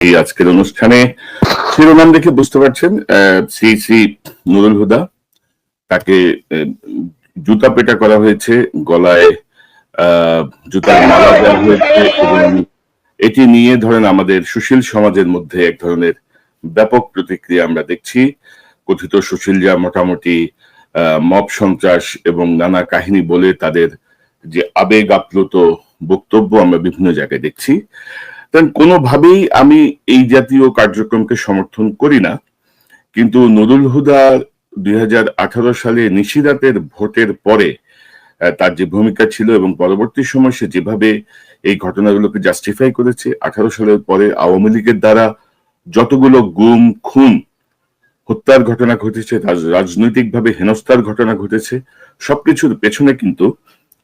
এই আজকের অনুষ্ঠানে শিরোনাম দেখে বুঝতে পারছেন শ্রী শ্রী নুরুল হুদা। তাকে জুতা পেটা করা হয়েছে গলায় জুতার মালা দেওয়া হয়েছে এটি নিয়ে ধরেন আমাদের সুশীল সমাজের মধ্যে এক ধরনের ব্যাপক প্রতিক্রিয়া আমরা দেখছি। কথিত সুশীলরা মোটামুটি আহ, মব সন্ত্রাস এবং নানা কাহিনী বলে তাদের যে আবেগ আপ্লুত বক্তব্য আমরা বিভিন্ন জায়গায় দেখছি। কারণ কোনোভাবেই আমি এই জাতীয় কার্যক্রমকে সমর্থন করি না। কিন্তু নুরুল হুদা দুই হাজার আঠারো সালে নিশিরাতের ভোটের পরে তার যে ভূমিকা ছিল এবং পরবর্তী সময় সে যেভাবে এই ঘটনাগুলোকে জাস্টিফাই করেছে, আঠারো সালের পরে আওয়ামী লীগের দ্বারা যতগুলো গুম, খুন, হত্যার ঘটনা ঘটেছে, রাজ- রাজনৈতিকভাবে হেনস্থার ঘটনা ঘটেছে, সবকিছুর পেছনে কিন্তু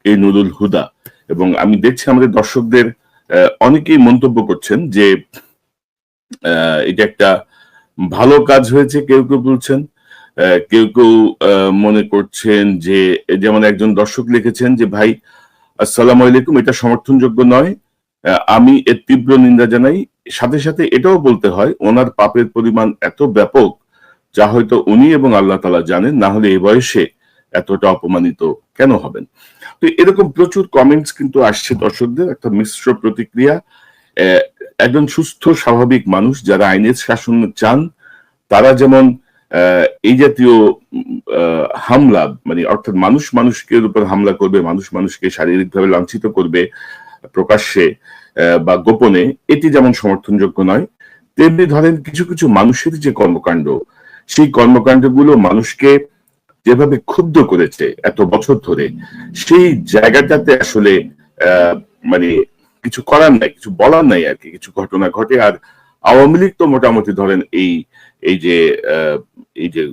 এই নুরুল হুদা। এবং আমি দেখছি আমাদের দর্শকদের অনেকেই মন্তব্য করছেন যে এটা একটা ভালো কাজ হয়েছে, কেউ কেউ বলছেন। কেউ কেউ মনে করছেন যে, যেমন একজন দর্শক লিখেছেন যে, ভাই, আসসালামু আলাইকুম, এটা সমর্থনযোগ্য নয়। আমি এর তীব্র নিন্দা জানাই। সাথে সাথে এটাও বলতে হয়, ওনার পাপের পরিমাণ এত ব্যাপক, যা হয়তো উনি এবং আল্লাহ তালা জানেন, না হলে এই বয়সে এতটা অপমানিত কেন হবেন? তো এরকম প্রচুর কমেন্টস কিন্তু আসছে দর্শকদের, একটা মিশ্র প্রতিক্রিয়া। একজন সুস্থ, স্বাভাবিক মানুষ যারা আইনের শাসন চান, তারা যেমন এই জাতীয় হামলা মানে অর্থাৎ মানুষ মানুষকে উপর হামলা করবে, মানুষ মানুষকে শারীরিকভাবে লাঞ্ছিত করবে প্রকাশ্যে বা গোপনে, এটি যেমন সমর্থনযোগ্য নয়, তেমনি ধরেন কিছু কিছু মানুষের যে কর্মকাণ্ড, সেই কর্মকাণ্ডগুলো মানুষকে যেভাবে ক্ষুব্ধ করেছে এত বছর ধরে, সেই জায়গাটাতে আসলে মানে কিছু করার নাই, কিছু বলার নাই আর কি, কিছু ঘটনা ঘটে। আর আওয়ামী লীগ তো মোটামুটি ধরেন এই এই যে এই যে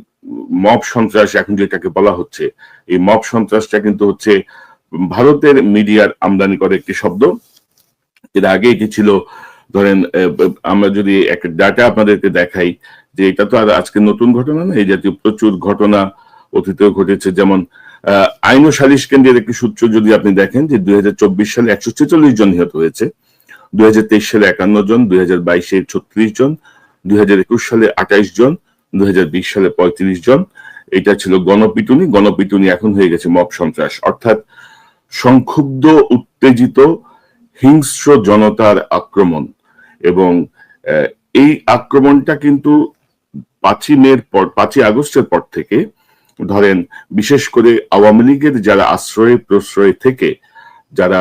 মব সন্ত্রাস, এখন যেটাকে বলা হচ্ছে, এই মব সন্ত্রাসটা কিন্তু হচ্ছে ভারতের মিডিয়ার আমদানি করে একটি শব্দ। এর আগে এটি ছিল, ধরেন আমরা যদি একটা ডাটা আপনাদেরকে দেখাই, যে এটা তো আর আজকে নতুন ঘটনা না, এই জাতীয় প্রচুর ঘটনা অতীতেও ঘটেছে। যেমন আইন ও সালিশ কেন্দ্রের একটি সূত্র যদি আপনি দেখেন যে দুই হাজার চব্বিশ সালে একশো ছেচল্লিশ জন নিহত হয়েছে, দুই হাজার তেইশ সালে একান্ন জন, দুই বাইশে ছত্রিশ জন, দুই হাজার একুশ সালে আঠাইশ জন, দুই হাজার বিশ সালে পঁয়ত্রিশ জন। এটা ছিল গণপিটুনি। গণপিটুনি এখন হয়ে গেছে মব সন্ত্রাস। অর্থাৎ সংক্ষুব্ধ, উত্তেজিত, হিংস্র জনতার আক্রমণ। এবং এই আক্রমণটা কিন্তু পাঁচই মের পর, পাঁচই আগস্টের পর থেকে ধরেন, বিশেষ করে আওয়ামী লীগের যারা আশ্রয় প্রশ্রয় থেকে, যারা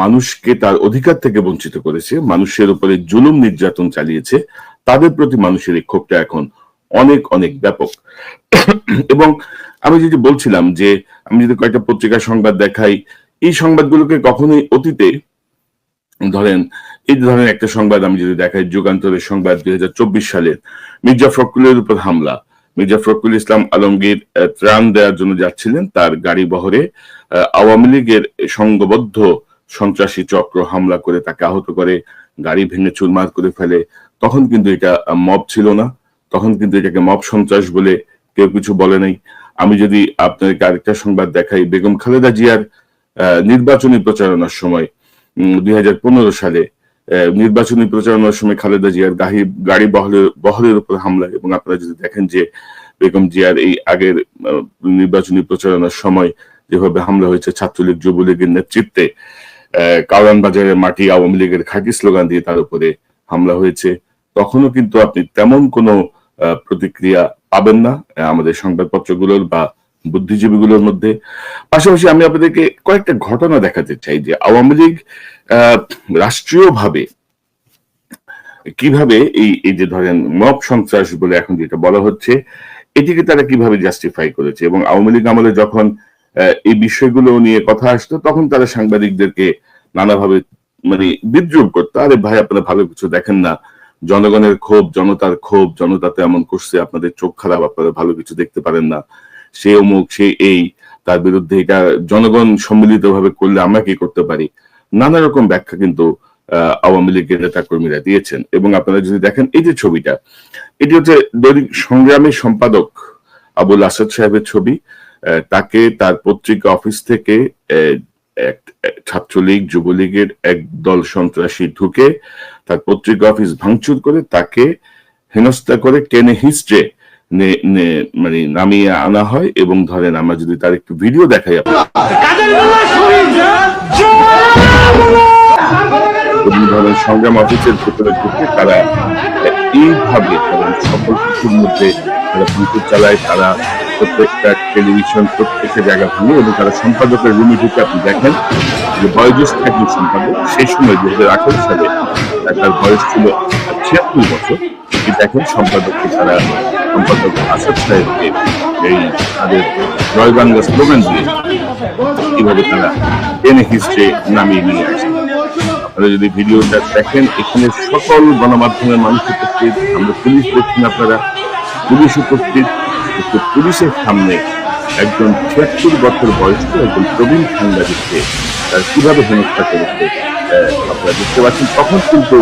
মানুষকে তার অধিকার থেকে বঞ্চিত করেছে, মানুষের উপরে জুলুম নির্যাতন চালিয়েছে, তাদের প্রতি মানুষের এই ক্ষোভটা এখন অনেক অনেক ব্যাপক। এবং আমি যদি বলছিলাম যে, আমি যদি কয়েকটা পত্রিকার সংবাদ দেখাই, এই সংবাদগুলোকে কখনোই অতীতে, ধরেন, এই ধরনের একটা সংবাদ আমি যদি দেখাই, যুগান্তরের সংবাদ, দুই হাজার চব্বিশ সালের মির্জা ফখরুলের উপর হামলা মির্জা ফখরুল ইসলাম আলমগীর ত্রাণ দেওয়ার জন্য যাচ্ছিলেন। তার গাড়ি বহরে আওয়ামী লীগের সংঘবদ্ধ সন্ত্রাসী চক্র হামলা করে তাকে আহত করে, গাড়ি ভেঙে চুরমার করে ফেলে। তখন কিন্তু এটা মব ছিল না। তখন কিন্তু এটাকে মব সন্ত্রাস বলে কেউ কিছু বলে নাই। আমি যদি আপনাদেরকে আরেকটা সংবাদ দেখাই, বেগম খালেদা জিয়ার নির্বাচনী প্রচারণার সময় দুই হাজার পনেরো সালে নির্বাচনী প্রচারণার সময় খালেদা জিয়ার গাড়ি বহরের উপর হামলা এবং আপনারা যদি দেখেন যে বেগম জিয়ার এই আগের নির্বাচনী প্রচারণার সময় যেভাবে হামলা হয়েছে, ছাত্রলীগ, যুবলীগের নেতৃত্বে কারওয়ান বাজারের মাটি আওয়ামী লীগের খাঁটি স্লোগান দিয়ে তার উপরে হামলা হয়েছে, তখনও কিন্তু আপনি তেমন কোনো প্রতিক্রিয়া পাবেন না আমাদের সংবাদপত্রগুলোর বা বুদ্ধিজীবীগুলোর মধ্যে। পাশাপাশি আমি আপনাদেরকে কয়েকটা ঘটনা দেখাতে চাই যে আওয়ামী লীগ রাষ্ট্রীয়ভাবে কীভাবে এই এই যে ধরেন মব সন্ত্রাস বলে এখন যেটা বলা হচ্ছে, এটিকে তারা কীভাবে জাস্টিফাই করেছে? এবং আওয়ামী লীগ আমলে যখন এই বিষয়গুলো নিয়ে কথা আসতো, তখন তারা সাংবাদিকদেরকে নানাভাবে মানে বিদ্রুপ করতো। আরে ভাই, আপনারা ভালো কিছু দেখেন না। জনগণের ক্ষোভ, জনতার ক্ষোভ জনতাতে এমন করছে, আপনাদের চোখ খারাপ, আপনারা ভালো কিছু দেখতে পারেন না। সে অমুক, সে এই, তার বিরুদ্ধে এটা জনগণ সম্মিলিত ভাবে করলে আমরা কি করতে পারি? নানা রকম ব্যাখ্যা কিন্তু আওয়ামী লীগের নেতা কর্মীরা দিয়েছেন। এবং আপনারা যদি দেখেন এই যে ছবিটা, এটি হচ্ছে দৈনিক সংগ্রামের সম্পাদক আবুল আসাদ সাহেবের ছবি। তাকে তার পত্রিকা অফিস থেকে ছাত্রলীগ, যুবলীগের এক দল সন্ত্রাসী ঢুকে তার পত্রিকা অফিস ভাঙচুর করে তাকে হেনস্থা করে টেনে হিস্ট্রে মানে নামিয়ে আনা হয়। এবং ধরেন আমরা যদি তার একটু ভিডিও দেখাই আপনার সংগ্রাম অফিসের ভেতরে ঢুকে তারা এইভাবে ধরেন সকল কিছুর মধ্যে তারা ভাঙচুর চালায়। তারা প্রত্যেকটা টেলিভিশন, প্রত্যেকটা জায়গা ভাঙে এবং তারা সম্পাদকের রুমে ঢুকে আপনি দেখেন যে বয়োজ্যেষ্ঠ একজন সম্পাদক সেই সময় দু হাজার আঠারো সালে তার বয়স ছিল ছিয়াত্তর বছর। দেখেন সম্পাদককে তারা সম্পাদক আসাদ সাহেবকে এই তাদের জয় বাংলা স্লোগান দিয়ে কীভাবে তারা টেনে হিস্ট্রে নামিয়ে নিয়ে আসে। আপনারা যদি ভিডিওটা দেখেন, এখানে সকল গণমাধ্যমের মানুষ উপস্থিত, আমরা পুলিশ দেখছেন আপনারা, পুলিশ উপস্থিত, কিন্তু পুলিশের সামনে একজন ছিয়াত্তর বছর বয়স্ক একজন প্রবীণ সাংবাদিককে তার কীভাবে হেনস্থা করেছে আপনারা দেখতে পাচ্ছেন। তখন কিন্তু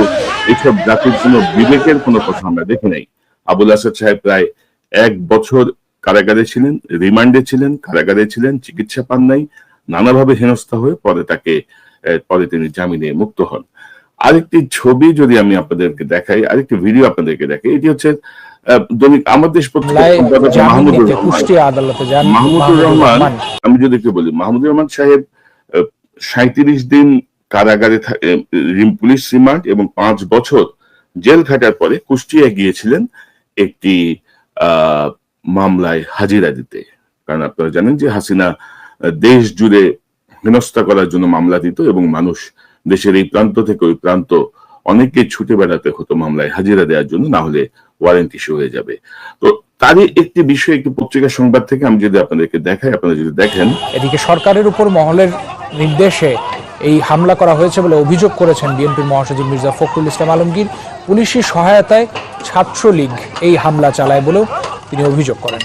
এইসব জাতির কোনো বিবেকের কোনো কথা আমরা দেখি নাই। আবুল আসাদ সাহেব প্রায় এক বছর কারাগারে ছিলেন রিমান্ডে ছিলেন কারাগারে ছিলেন চিকিৎসা পান নাই নানাভাবে হেনস্থা হয়ে পরে তাকে পরে তিনি জামিনে মুক্ত হন। আরেকটি ছবি যদি আমি আপনাদেরকে দেখাই আরেকটি ভিডিও আপনাদেরকে দেখাই এটি হচ্ছে দৈনিক আমার দেশ মাহমুদুর রহমান। মাহমুদুর রহমান আমি যদি একটু বলি মাহমুদুর রহমান সাহেব সাঁত্রিশ দিন কারাগারে পুলিশ রিমান্ড এবং পাঁচ বছর জেল খাটার পরে কুষ্টিয়া গিয়েছিলেন একটি আহ, মামলায় হাজিরা দিতে। কারণ আপনারা জানেন যে হাসিনা দেশ জুড়ে হেনস্থা করার জন্য মামলা দিত এবং মানুষ দেশের এই প্রান্ত থেকে ওই প্রান্ত অনেককে ছুটে বেড়াতে হতো মামলায় হাজিরা দেওয়ার জন্য, না হলে ওয়ারেন্ট ইস্যু হয়ে যাবে। তো তারই একটি বিষয়, একটি পত্রিকা সংবাদ থেকে আমি যদি আপনাদেরকে দেখাই, আপনারা যদি দেখেন। এদিকে সরকারের উপর মহলের নির্দেশে এই হামলা করা হয়েছে বলে অভিযোগ করেছেন বিএনপির মহাসচিব মির্জা ফখরুল ইসলাম আলমগীর। পুলিশি সহায়তায় ছাত্রলীগ এই হামলা চালায় বলেও তিনি অভিযোগ করেন।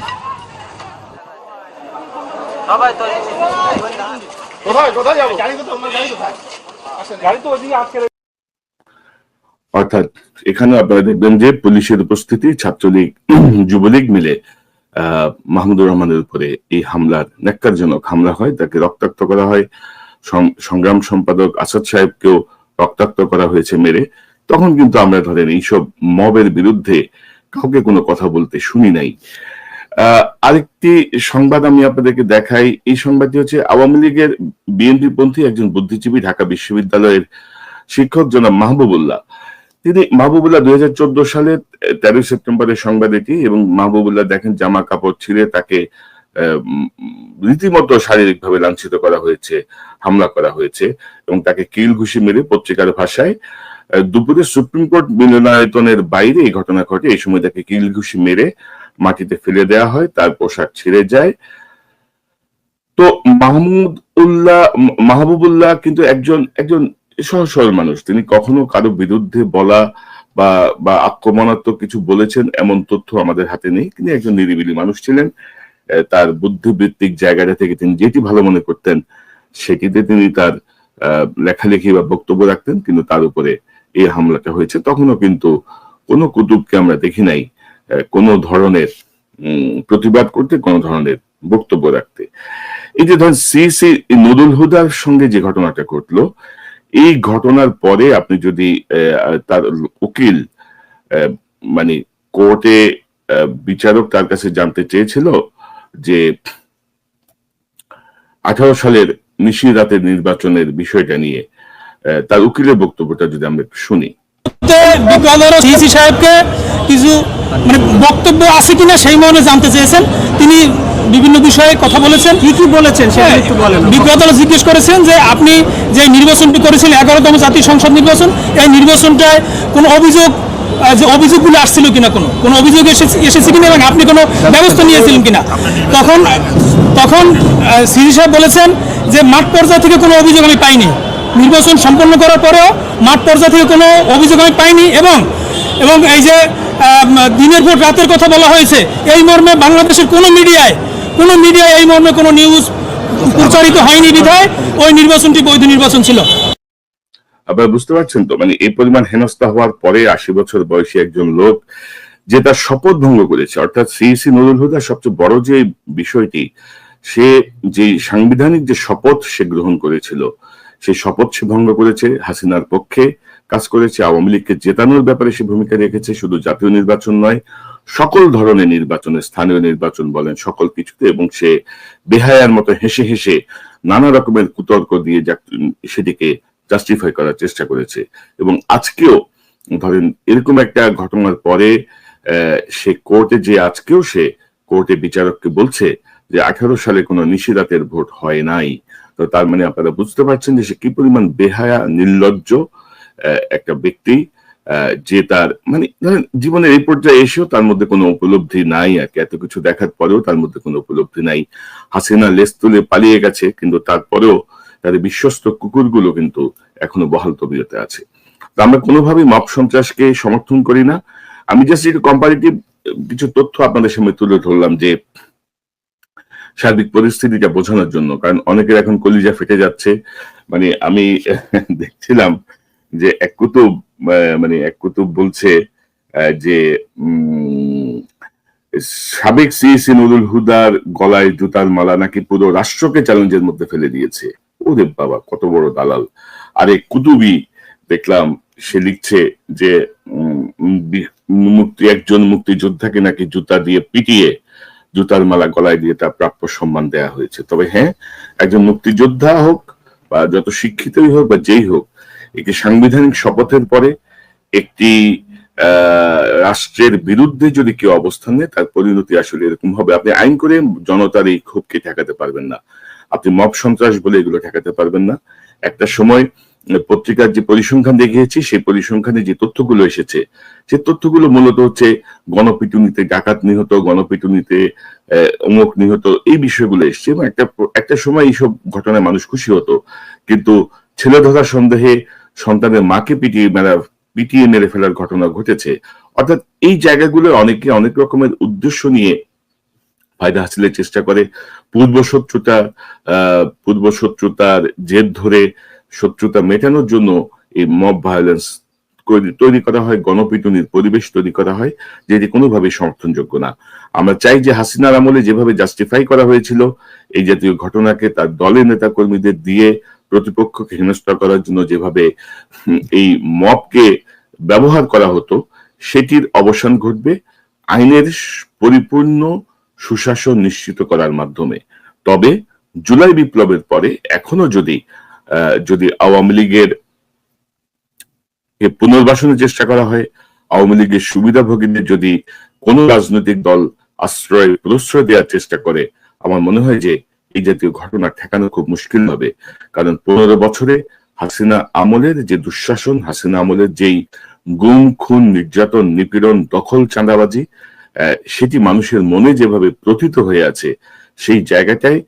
অর্থাৎ এখানে আপনারা দেখবেন যে পুলিশের উপস্থিতি ছাত্রলীগ যুবলীগ মিলে আহ, মাহমুদুর রহমানের উপরে এই হামলার ন্যাক্কারজনক হামলা হয়। তাকে রক্তাক্ত করা হয়। সং- সংগ্রাম সম্পাদক আসাদ সাহেবকেও রক্তাক্ত করা হয়েছে মেরে। তখন কিন্তু আমরা ধরেন এইসব মবের বিরুদ্ধে কাউকে কোনো কথা বলতে শুনি নাই। আরেকটি সংবাদ আমি আপনাদেরকে দেখাই। এই সংবাদটি হচ্ছে আওয়ামী লীগের বিএনপি পন্থী একজন বুদ্ধিজীবী ঢাকা বিশ্ববিদ্যালয়ের শিক্ষক জনাব মাহবুবুল্লাহ। তিনি মাহবুবুল্লাহ দুই হাজার চোদ্দ সালের তেরোই সেপ্টেম্বরের সংবাদ এটি এবং মাহবুবুল্লাহ দেখেন জামা কাপড় ছিঁড়ে তাকে রীতিমতো শারীরিকভাবে লাঞ্ছিত করা হয়েছে, হামলা করা হয়েছে এবং তাকে কিল ঘুষি মেরে পত্রিকার ভাষায় দুপুরে সুপ্রিম কোর্ট মিলনায়তনের বাইরে এই ঘটনা ঘটে। এই সময় তাকে কিল ঘুষি মেরে মাটিতে ফেলে দেওয়া হয়, তার পোশাক ছিঁড়ে যায়। তো মাহমুদ উল্লাহ মাহবুবুল্লাহ কিন্তু একজন একজন সহজ সরল মানুষ। তিনি কখনো কারও বিরুদ্ধে বলা বা বা আক্রমণাত্মক কিছু বলেছেন এমন তথ্য আমাদের হাতে নেই। তিনি একজন নিরিবিলি মানুষ ছিলেন। তার বুদ্ধিবৃত্তিক জায়গাটা থেকে তিনি যেটি ভালো মনে করতেন, সেটিতে তিনি তার লেখালেখি বা বক্তব্য রাখতেন, কিন্তু তার উপরে এই হামলাটা হয়েছে, তখনও কিন্তু কোনো কুতুবকে আমরা দেখি নাই কোনো ধরনের প্রতিবাদ করতে, কোনো ধরনের বক্তব্য রাখতে। এই যে ধরেন সি সি নুরুল হুদার সঙ্গে যে ঘটনাটা ঘটলো, এই ঘটনার পরে আপনি যদি তার উকিল মানে কোর্টে বিচারক তার কাছে জানতে চেয়েছিল যে আঠারো সালের নিশি রাতের নির্বাচনের বিষয়টা নিয়ে তার উকিলের বক্তব্যটা যদি আমরা একটু শুনি। সিসি সাহেবকে কিছু মানে বক্তব্য আছে কিনা সেই মর্মে জানতে চেয়েছেন। তিনি বিভিন্ন বিষয়ে কথা বলেছেন। কি কি বলেছেন বিজ্ঞতা জিজ্ঞেস করেছেন যে আপনি যে নির্বাচনটি করেছিলেন এগারোতম জাতীয় সংসদ নির্বাচন এই নির্বাচনটায় কোনো অভিযোগ যে অভিযোগগুলো আসছিল কিনা কোনো কোনো অভিযোগ এসেছে এসেছে কিনা এবং আপনি কোনো ব্যবস্থা নিয়েছিলেন কিনা? তখন তখন সিসি সাহেব বলেছেন যে মাঠ পর্যায় থেকে কোনো অভিযোগ আমি পাইনি। নির্বাচন সম্পন্ন করার পরেও মাঠ পর্যায় থেকে কোনো অভিযোগ আমি পাইনি এবং এবং এই যে দিনের পর রাতের কথা বলা হয়েছে, এই মর্মে বাংলাদেশের কোনো মিডিয়ায় কোনো মিডিয়ায় এই মর্মে কোনো নিউজ প্রচারিত হয়নি বিধায় ওই নির্বাচনটি বৈধ নির্বাচন ছিল। আপনারা বুঝতে পারছেন তো? মানে এই পরিমাণ হেনস্থা হওয়ার পরে আশি বছর বয়সী একজন লোক যে তার শপথ ভঙ্গ করেছে, অর্থাৎ সি সি নুরুল হুদার সবচেয়ে বড় যে বিষয়টি, সে যে সাংবিধানিক যে শপথ সে গ্রহণ করেছিল সেই শপথ সে ভঙ্গ করেছে, হাসিনার পক্ষে কাজ করেছে, আওয়ামী লীগকে জেতানোর ব্যাপারে সে ভূমিকা রেখেছে, শুধু জাতীয় নির্বাচন নয়, সকল ধরনের নির্বাচনে স্থানীয় নির্বাচন বলেন সকল কিছুতে এবং সে বেহায়ার মতো হেসে হেসে নানা রকমের কুতর্ক দিয়ে সেটিকে জাস্টিফাই করার চেষ্টা করেছে। এবং আজকেও ধরেন এরকম একটা ঘটনার পরে সে কোর্টে যে আজকেও সে কোর্টে বিচারককে বলছে যে আঠারো সালে কোনো নিশিরাতের ভোট হয় নাই। তো তার মানে আপনারা বুঝতে পারছেন যে সে কি পরিমাণ বেহায়া, নির্লজ্জ একটা ব্যক্তি যে তার মানে ধরেন জীবনের এই পর্যায়ে এসেও তার মধ্যে কোনো উপলব্ধি নাই আর কি। এত কিছু দেখার পরেও তার মধ্যে কোনো উপলব্ধি নাই। হাসিনা লেস তুলে পালিয়ে গেছে, কিন্তু তারপরেও তাদের বিশ্বস্ত কুকুরগুলো কিন্তু এখনও বহাল তবিয়তে আছে। তো আমরা কোনোভাবেই মপ সন্ত্রাসকে সমর্থন করি না। আমি জাস্ট একটু কম্পারেটিভ কিছু তথ্য আপনাদের সামনে তুলে ধরলাম যে সার্বিক পরিস্থিতিটা বোঝানোর জন্য। কারণ অনেকের এখন কলিজা ফেটে যাচ্ছে। মানে আমি দেখছিলাম যে এক কুতুব মানে এক কুতুব বলছে যে সাবেক সিইসি নুরুল হুদার গলায় জুতার মালা নাকি পুরো রাষ্ট্রকে চ্যালেঞ্জের মধ্যে ফেলে দিয়েছে। ওরে বাবা, কত বড় দালাল। আরে কুতুবি দেখলাম, সে লিখছে যে মুক্তি, একজন মুক্তিযোদ্ধাকে নাকি জুতা দিয়ে পিটিয়ে জুতার মালা গলায় দিয়ে তার প্রাপ্য সম্মান দেয়া হয়েছে। তবে হ্যাঁ একজন মুক্তিযোদ্ধা হোক বা যত শিক্ষিতই হোক বা যেই হোক একটি সাংবিধানিক শপথের পরে একটি রাষ্ট্রের বিরুদ্ধে যদি কেউ অবস্থান নেয়, তার পরিণতি আসলে এরকম হবে। আপনি আইন করে জনতার এই ক্ষোভকে ঠেকাতে পারবেন না। আপনি মব সন্ত্রাস বলে এগুলো ঠেকাতে পারবেন না। একটা সময় পত্রিকার যে পরিসংখ্যান দেখিয়েছি, সেই পরিসংখ্যানে যে তথ্যগুলো এসেছে সেই তথ্যগুলো মূলত হচ্ছে গণপিটুনিতে ডাকাত নিহত, গণপিটুনিতে অমুক নিহত, এই বিষয়গুলো এসছে। এবং একটা একটা সময় এইসব ঘটনায় মানুষ খুশি হতো। কিন্তু ছেলে ধরা সন্দেহে সন্তানের মাকে পিটিয়ে মেরা, পিটিয়ে মেরে ফেলার ঘটনা ঘটেছে। অর্থাৎ এই জায়গাগুলো অনেকে অনেক রকমের উদ্দেশ্য নিয়ে ফায়দা হাসিলের চেষ্টা করে। পূর্ব শত্রুতা আহ পূর্ব শত্রুতার জেদ ধরে শত্রুতা মেটানোর জন্য এই মব ভায়োলেন্স তৈরি করা হয়, গণপিটুনির পরিবেশ তৈরি করা হয় যেটি কোনোভাবেই সমর্থনযোগ্য না। আমরা চাই যে হাসিনার আমলে যেভাবে জাস্টিফাই করা হয়েছিল, এই জাতীয় ঘটনাকে তার দলের নেতা কর্মীদের দিয়ে প্রতিপক্ষকে হেনস্থা করার জন্য যেভাবে এই মবকে ব্যবহার করা হতো, সেটির অবসান ঘটবে আইনের পরিপূর্ণ সুশাসন নিশ্চিত করার মাধ্যমে। তবে জুলাই বিপ্লবের পরে, এখনও যদি যদি আওয়ামী লীগের পুনর্বাসনের চেষ্টা করা হয়, আওয়ামী লীগের সুবিধাভোগীদের যদি কোন রাজনৈতিক দল আশ্রয়, প্রশ্রয় দেওয়ার চেষ্টা করে, আমার মনে হয় যে এই জাতীয় ঘটনা ঠেকানো খুব মুশকিল হবে। কারণ পনেরো বছরে হাসিনা আমলের যে দুঃশাসন, হাসিনা আমলের যেই গুম, খুন, নির্যাতন, নিপীড়ন, দখল, চাঁদাবাজি সেটি মানুষের মনে যেভাবে প্রথিত হয়ে আছে, সেই জায়গাটায়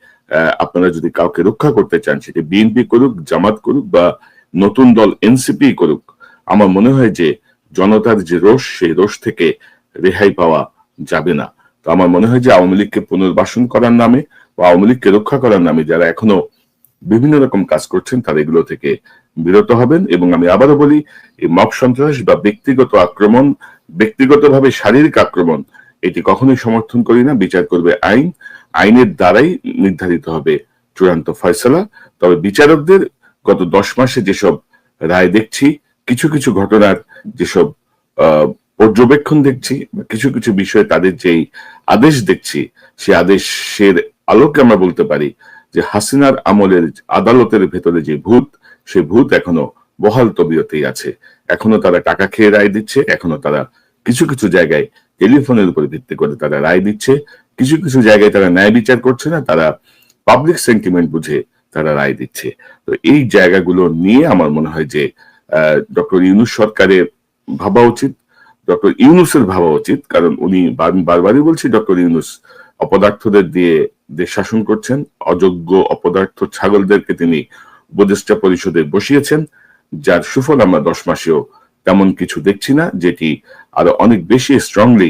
আপনারা যদি কাউকে রক্ষা করতে চান, সেটি বিএনপি করুক, জামাত করুক বা নতুন দল এনসিপি করুক, আমার মনে হয় যে জনতার যে রোষ, সেই রোষ থেকে রেহাই পাওয়া যাবে না। তো আমার মনে হয় যে আওয়ামী লীগকে পুনর্বাসন করার নামে বা আওয়ামী লীগকে রক্ষা করার নামে যারা এখনও বিভিন্ন রকম কাজ করছেন, তারা এগুলো থেকে বিরত হবেন। এবং আমি আবারও বলি, এই মব সন্ত্রাস বা ব্যক্তিগত আক্রমণ, ব্যক্তিগতভাবে শারীরিক আক্রমণ, এটি কখনোই সমর্থন করি না। বিচার করবে আইন। আইনের দ্বারাই নির্ধারিত হবে চূড়ান্ত ফয়সলা। তবে বিচারকদের গত দশ মাসে যেসব রায় দেখছি, কিছু কিছু ঘটনার যেসব পর্যবেক্ষণ দেখছি কিছু কিছু বিষয়ে তাদের যেই আদেশ দেখছি, সে আদেশের আলোকে আমরা বলতে পারি যে হাসিনার আমলের আদালতের ভেতরে যে ভূত, সে ভূত এখনও বহাল তবিয়তেই আছে। এখনও তারা টাকা খেয়ে রায় দিচ্ছে, এখনও তারা কিছু কিছু জায়গায় টেলিফোনের উপর ভিত্তি করে তারা রায় দিচ্ছে। কিছু কিছু জায়গায় তারা ন্যায় বিচার করছে না, তারা পাবলিক সেন্টিমেন্ট বুঝে তারা রায় দিচ্ছে। তো এই জায়গাগুলো নিয়ে আমার মনে হয় যে ডক্টর ইউনুস সরকারের ভাবা উচিত, ডক্টর ইউনুসের ভাবা উচিত, কারণ উনি বারবারই বলছি ডক্টর ইউনুস অপদার্থদের দিয়ে দেশ শাসন করছেন, অযোগ্য অপদার্থ ছাগলদেরকে তিনি উপদেষ্টা পরিষদে বসিয়েছেন, যার সুফল আমরা দশ মাসেও তেমন কিছু দেখছি না, যেটি আরও অনেক বেশি স্ট্রংলি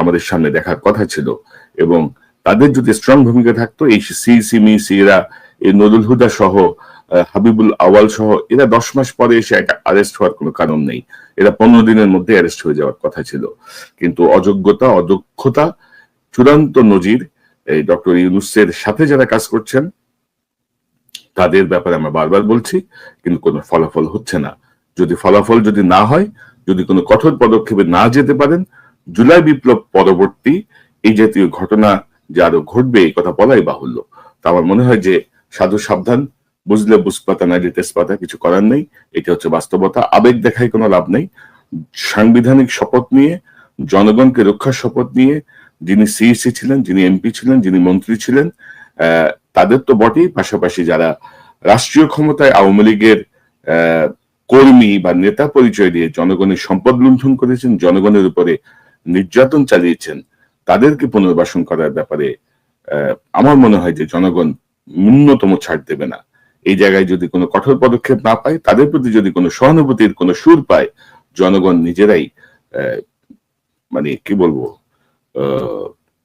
আমাদের সামনে দেখার কথা ছিল। এবং তাদের যদি স্ট্রং ভূমিকা থাকতো, এই সি সিমি সিরা, এই নুরুল হুদা সহ হাবিবুল আওয়াল সহ, এরা দশ মাস পরে এসে আরেস্ট হওয়ার কোনো কারণ নেই। এরা পনেরো দিনের মধ্যে অ্যারেস্ট হয়ে যাওয়ার কথা ছিল। কিন্তু অযোগ্যতা, অদক্ষতা, চূড়ান্ত নজির, এই ডক্টর ইউনুসের সাথে যারা কাজ করছেন, তাদের ব্যাপারে আমরা বারবার বলছি, কিন্তু কোনো ফলাফল হচ্ছে না। যদি ফলাফল যদি না হয়, যদি কোনো কঠোর পদক্ষেপে না যেতে পারেন, জুলাই বিপ্লব পরবর্তী এই জাতীয় ঘটনা যে আরও ঘটবে, এই কথা বলাই বাহুল্য। তা আমার মনে হয় যে সাধু সাবধান, বুঝলে বুঝপাতা, নাইলে তেজপাতা, কিছু করার নেই। এটা হচ্ছে বাস্তবতা। আবেগ দেখায় কোনো লাভ নেই। সাংবিধানিক শপথ নিয়ে, জনগণকে রক্ষার শপথ নিয়ে, যিনি সিইসি ছিলেন, যিনি এমপি ছিলেন, যিনি মন্ত্রী ছিলেন তাদের তো বটেই। পাশাপাশি যারা রাষ্ট্রীয় ক্ষমতায় আওয়ামী লীগের কর্মী বা নেতা পরিচয় দিয়ে জনগণের সম্পদ লুণ্ঠন করেছেন, জনগণের উপরে নির্যাতন চালিয়েছেন তাদেরকে পুনর্বাসন করার ব্যাপারে আমার মনে হয় যে জনগণ ন্যূনতম ছাড় দেবে না। এই জায়গায় যদি কোনো কঠোর পদক্ষেপ না পায়, তাদের প্রতি যদি কোনো সহানুভূতির কোনো সুর পায়, জনগণ নিজেরাই মানে কি বলব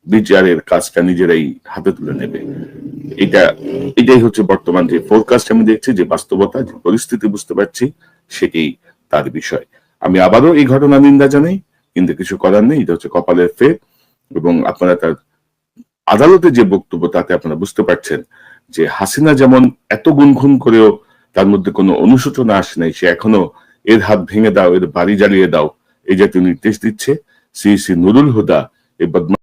বিচারের কাজটা নিজেরাই হাতে তুলে নেবে। এটা, এটাই হচ্ছে বর্তমান যে ফোরকাস্ট আমি দেখছি, যে বাস্তবতা, যে পরিস্থিতি বুঝতে পারছি, সেটি তার বিষয়। আমি আবারও এই ঘটনা নিন্দা জানাই, কিন্তু কিছু করার নেই, এটা হচ্ছে কপালের ফের। এবং আপনারা তার আদালতে যে বক্তব্য, তাতে আপনারা বুঝতে পারছেন যে হাসিনা যেমন এত গুনগুন করেও তার মধ্যে কোনো অনুশোচনা আসে নাই, সে এখনও এর হাত ভেঙে দাও, এর বাড়ি জ্বালিয়ে দাও, এই জাতীয় নির্দেশ দিচ্ছে। শ্রী শ্রী নুরুল হুদা এই বদমা